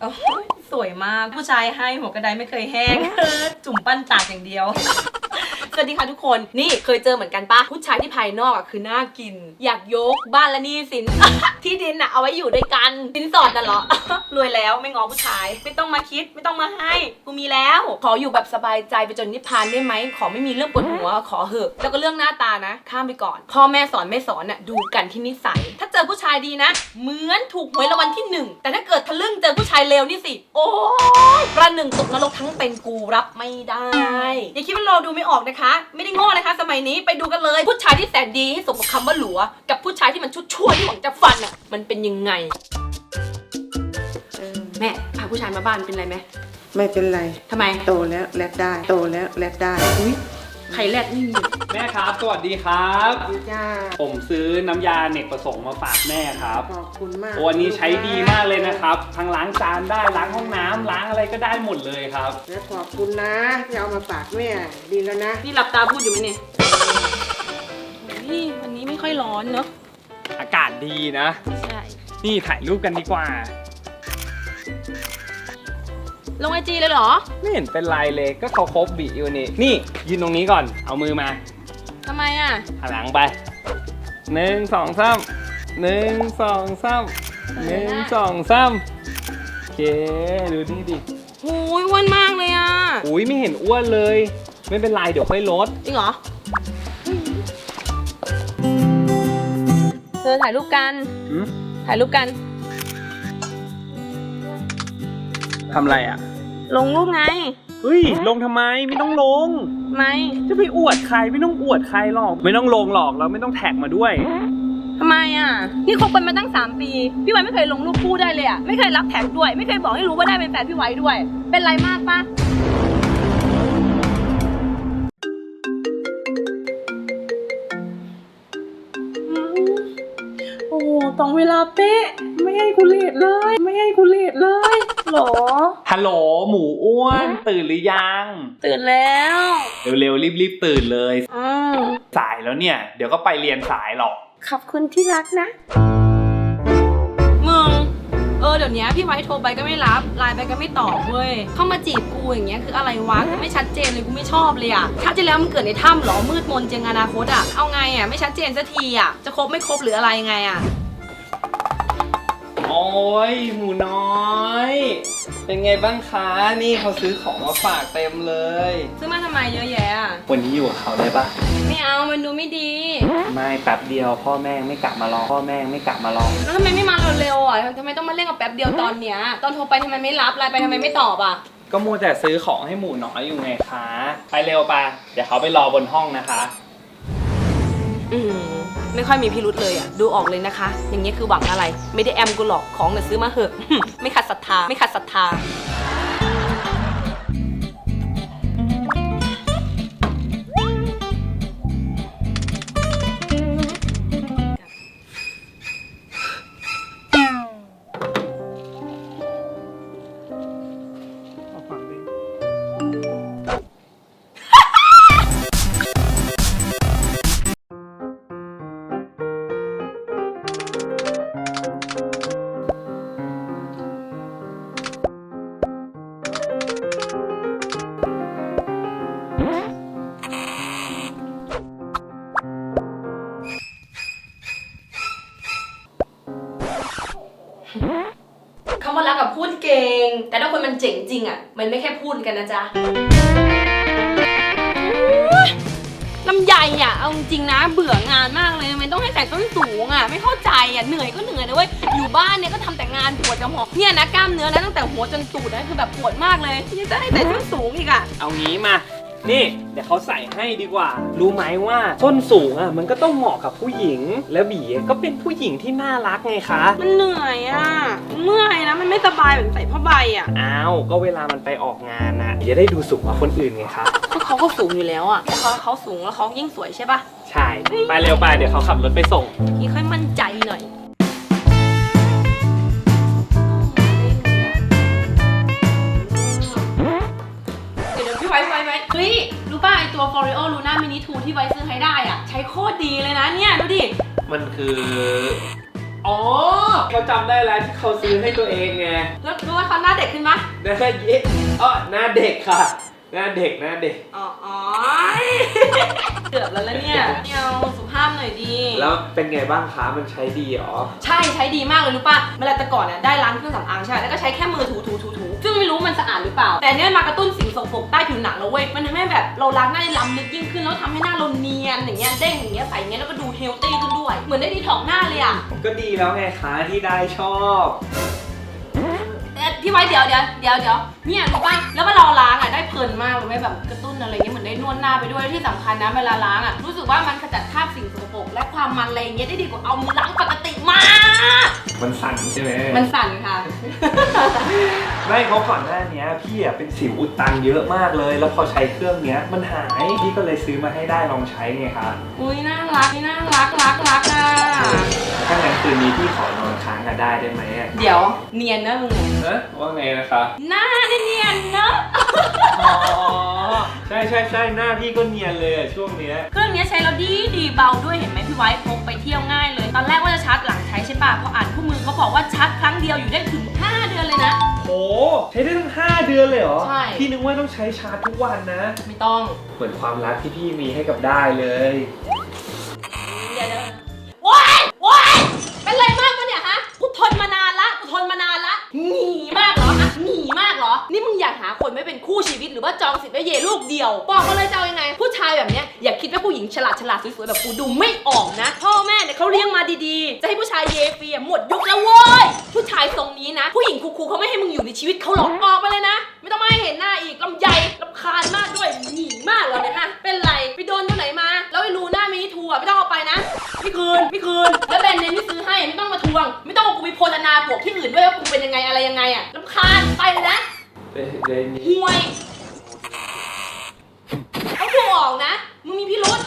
โอ้ยสวยมากผู้ชายให้หัวกระไดไม่เคยแห้งจุ่มปั้นตากอย่างเดียวส วัสดีค่ะทุกคนนี่เคยเจอเหมือนกันปะผู้ชายที่ภายนอกอะคือน่ากิน อยากยกบ้านและหนี่สิน ที่ดินอะเอาไว้อยู่ด้วยกันสินสอดน่ะเหรอ รวยแล้วไม่งอผู้ชาย ไม่ต้องมาคิดไม่ต้องมาให้กูมีแล้ว ขออยู่แบบสบายใจไปจนนิพพานได้ไหมขอไม่มีเรื่องปวดหัวขอเหอะแล้วก็เรื่องหน้าตานะ ข้ามไปก่อนพ่อแม่สอนไม่สอนน่ะดูกันที่นิสัย ถ้าเจอผู้ชายดีนะ เหมือนถูกหวยรางวัลที่หนึ่งแต่ถ้าเกิดทะลึ่งเจอผู้ชายเลวนี่สิโอ้ยประหนึ่งตกนรกทั้งเป็นกูรับไม่ได้อย่าคิดว่าเราดูไม่ออกนะคะไม่ได้โง่นะคะ สมัยนี้ไปดูกันเลย ผู้ชายที่แสนดีให้สมกับคำว่าหลัว กับผู้ชายที่มันชุดชั่วที่หวังจะฟันอะมันเป็นยังไงเออแม่พาผู้ชายมาบ้านเป็นไรไหมไม่เป็นไร ทำไม โตแล้วแลดได้ โตแล้วแลดได้ อุ้ย ไข่แรดนี่มีแม่ครับ สวัสดีครับจ้าผมซื้อน้ำยาเนกประสงค์มาฝากแม่ครับขอบคุณมากตัวนี้ใช้ดีมากเลยนะครับทั้งล้างจานได้ล้างห้องน้ำล้างอะไรก็ได้หมดเลยครับ และขอบคุณนะที่เอามาฝากแม่ดีแล้วนะนี่หลับตาพูดอยู่ไหมเนี่ยนี่วันนี้ไม่ค่อยร้อนเนอะอากาศดีนะ ใช่ นี่ถ่ายรูปกันดีกว่า ลงไอจีเลยเหรอไม่เห็นเป็นไรเลยก็เขาครบบีอยู่นี่ นี่ยืนตรงนี้ก่อน เอามือมาทำไมอะหันหลังไปหนึ่งสองสามหนึ่งสองสามหนึ่งสองสามโอเคดูนี่ดิหูยอ้วนมากเลยอะอุ้ยไม่เห็นอ้วนเลย ไม่เป็นไรเดี๋ยวค่อยลดจริงเหรอ เธอถ่ายรูปกัน หืมถ่ายรูปกัน ทำอะไรอะ ลงรูปไง เฮ้ย ลงทำไมไม่ต้องลง ไม่จะไปอวดใครไม่ต้องอวดใครหรอก ไม่ต้องลงหรอกแล้วไม่ต้องแท็กมาด้วย ทำไมอะ นี่คบกันมาตั้ง 3 ปี พี่ไว้ไม่เคยลงรูปคู่ได้เลยอะ ไม่เคยรับแท็กด้วย ไม่เคยบอกให้รู้ว่าได้เป็นแฟนพี่ไว้ด้วย เป็นไรมากปะโอ้ตรงเวลาเป๊ะ ไม่ให้กูเลทเลย ไม่ให้กูเลทเลย หรอ ฮัลโหลหมูอ้วน ตื่นหรือยัง ตื่นแล้ว เร็วๆรีบๆตื่นเลย อืมสายแล้วเนี่ย เดี๋ยวก็ไปเรียนสายหรอก ขอบคุณที่รักนะ มึง เออเดี๋ยวนี้พี่ไว้โทรไปก็ไม่รับ ไลน์ไปก็ไม่ตอบเว้ย เข้ามาจีบกูอย่างเงี้ยคืออะไรวะคือไม่ชัดเจนเลยกูไม่ชอบเลยอะชาติที่แล้วมันเกิดในถ้ำเหรอมืดมนเจียงอนาคตอะเอาไงอะไม่ชัดเจนสักทีอะจะคบไม่คบหรืออะไรไงอะโอ้ ยหมูน้อย เป็นไงบ้างคะ นี่เขาซื้อของมาฝากเต็มเลย ซื้อมาทำไมเยอะแยะอะวันนี้อยู่กับเขาได้ปะไม่เอามันดูไม่ดี ไม่แป๊บเดียวพ่อแม่งไม่กลับมารอพ่อแม่งไม่กลับมารอแล้วทำไมไม่มาเร็วๆอะทำไมต้องมาเล่นกับแป๊บเดียวตอนเนี้ย ตอนโทรไปทำไมไม่รับไลน์ไปทำไมไม่ตอบอะ ก็มัวแต่ซื้อของให้หมูน้อยอยู่ไงคะ ไปเร็วปะเดี๋ยวเขาไปรอบนห้องนะคะ อืม ไม่ค่อยมีพิรุษเลยอะดูออกเลยนะคะ อย่างเงี้ยคือหวังอะไร ไม่ได้แอมกูหรอกของเนี่ยซื้อมาเหอะ ไม่ขัดศรัทธาไม่ขัดศรัทธา คำว่ารักกับพูดเก่ง แต่ถ้าคนมันเจ๋งจริงอะ มันไม่แค่พูดกันนะจ๊ะลำใหญ่อะ เอาจริงๆนะเบื่องานมากเลยทำไมต้องให้ใส่ส้นสูงอะ ไม่เข้าใจอะ เหนื่อยก็เหนื่อยนะเว้ย อยู่บ้านเนี่ยก็ทำแต่งานปวดกระหม่อมเนี่ยนะกล้ามเนื้อนะตั้งแต่หัวจนตูดนะคือแบบปวดมากเลยยังจะให้ใส่ส้นสูงอีกอะ เอางี้มา นี่เดี๋ยวเขาใส่ให้ดีกว่า รู้ไหมว่าส้นสูงอะมันก็ต้องเหมาะกับผู้หญิง แล้วบีก็เป็นผู้หญิงที่น่ารักไงคะ มันเหนื่อยอะ เมื่อยนะ มันไม่สบายเหมือนใส่ผ้าใบอะ อ้าว ก็เวลามันไปออกงานนะจะได้ดูสูงกว่าคนอื่นไงคะก็เขาก็สูงอยู่แล้วอะแต่เขาเขาสูงแล้วเขายิ่งสวยใช่ปะใช่ ไปเร็วไปเดี๋ยวเขาขับรถไปส่งพี่ค่อยมั่น รู้ป่ะไอตัว Foreo Luna Mini 2 ที่ไว้ซื้อให้ได้อะใช้โคตรดีเลยนะเนี่ยดูดิ มันคือออ๋อ เขาจำได้แล้วที่เขาซื้อให้ตัวเองไงแล้วรู้ว่าเขาหน้าเด็กขึ้นปะหน้าเย็อ๋อหน้าเด็กค่ะ หน้าเด็กหน้าเด็ก อ๋ออ๋อเกือบแล้วละเนี่ยไม่เอาสุภาพหน่อยดี แล้วเป็นไงบ้างคะมันใช้ดีเหรอ ใช่ใช้ดีมากเลยรู้ป่ะเวลาแต่ก่อนเนี่ยได้ร้านเครื่องสำอางใช่ไหมแล้วก็ใช้แค่มือถูถูถูถู ซึ่งไม่รู้มันสะอาดหรือเปล่า แต่เนี่ยมากระตุ้นสิ่งสกปรกใต้ผิวหนังเราเว้ย มันทำให้แบบเราล้างหน้าได้ล้ำลึกยิ่งขึ้นแล้วทำให้หน้าเราเนียนอย่างเงี้ยเด้งอย่างเงี้ยใสอย่างเงี้ยแล้วก็ดูเฮลตี้ขึ้นด้วย เหมือนได้ดีถอกหน้าเลยอะก็ดีแล้วไงคะที่ได้ชอบเอ๊ะพี่ไว้เดี๋ยวเดี๋ยวเดี๋ยวเดี๋ยวเนี่ยรู้ป่ะแล้วเวลาเราล้างอะได้เพลินมากเลยเว้ยแบบกระตุ้นอะไรเงี้ยเหมือนได้นวดหน้าไปด้วยที่สำคัญนะเวลาล้างอะรู้สึกว่ามันขจัดคราบสิ่งสกปรกและความมันอะไรอย่างเงี้ยได้ดีกว่าเอามือล้างปกติมาก มันสั่นใช่ไหมมันสั่นค่ะ ไม่เขาะก่อนหน้าเนี้ยพี่อะเป็นสิวอุดตันเยอะมากเลย แล้วพอใช้เครื่องเนี้ยมันหายพี่ก็เลยซื้อมาให้ได้ลองใช้ไงคะอุ้ยน่ารักน่ารักรักรักอะถ้างั้นคืนนี้พี่ขอนอนค้างกันได้ได้ไหมอะเดี๋ยวเนียนนะมึงเอ๊ะว่าไงนะคะหน้าเนียนเนอะอ๋อใช่ใช่ใช่หน้าพี่ก็เนียนเลยอะช่วงเนี้ย เครื่องนี้ใช้แล้วดีดีเบาด้วยเห็นไหมพี่ไว้พกไปเที่ยวง่ายเลย ตอนแรกว่าจะชาร์จหลังใช้ใช่ป่ะพออ่านคู่มือเขาบอกว่าชาร์จครั้งเดียวอยู่ได้ถึง ใช้ได้ตั้ง5 เดือนเลยเหรอใช่ พี่นึกว่าต้องใช้ชาร์จทุกวันนะ ไม่ต้อง เหมือนความรักที่พี่มีให้กับได้เลย เดี๋ยวเดี๋ยวว้ายว้ายเป็นไรมากปะเนี่ยฮะ กูทนมานานละ กูทนมานานละ หนีมากเหรอฮะหนีมากเหรอ นี่มึงอยากหาคนไม่เป็นคู่ชีวิตหรือว่าจองสิทธิ์ไว้เยลูกเดียว บอกมาเลยจะเอายังไง ผู้ชายแบบเนี้ยอย่าคิดว่าผู้หญิงฉลาดฉลาดสวยๆแบบกูดูไม่ออกนะ พ่อแม่เนี่ยเขาเลี้ยงมาดีๆ จะให้ผู้ชายเยฟรีอะหมดยุคแล้วเว้ย ผู้ชายทรงนี้นะ ผู้หญิงคูคูเขาไม่ให้มึงอยู่ในชีวิตเขาหรอกออกไปเลยนะ ไม่ต้องมาให้เห็นหน้าอีกลำใหญ่ลำคาญมากด้วยหนีมากเลยนะเป็นไรไปโดนตัวไหนมา แล้วไอ้รูหน้ามีนิทัวไม่ต้องเอาไปนะพี่คืนพี่คืนแล้วแบนเนนที่ซื้อให้ไม่ต้องมาทวง ไม่ต้องเากูไปโพลนาบวกที่อื่นด้วยว่ากูเป็นยังไงอะไรยังไงอะลำคาญไปเลยนะห่วยต้องพวกออกนะมึงมีพิรุษ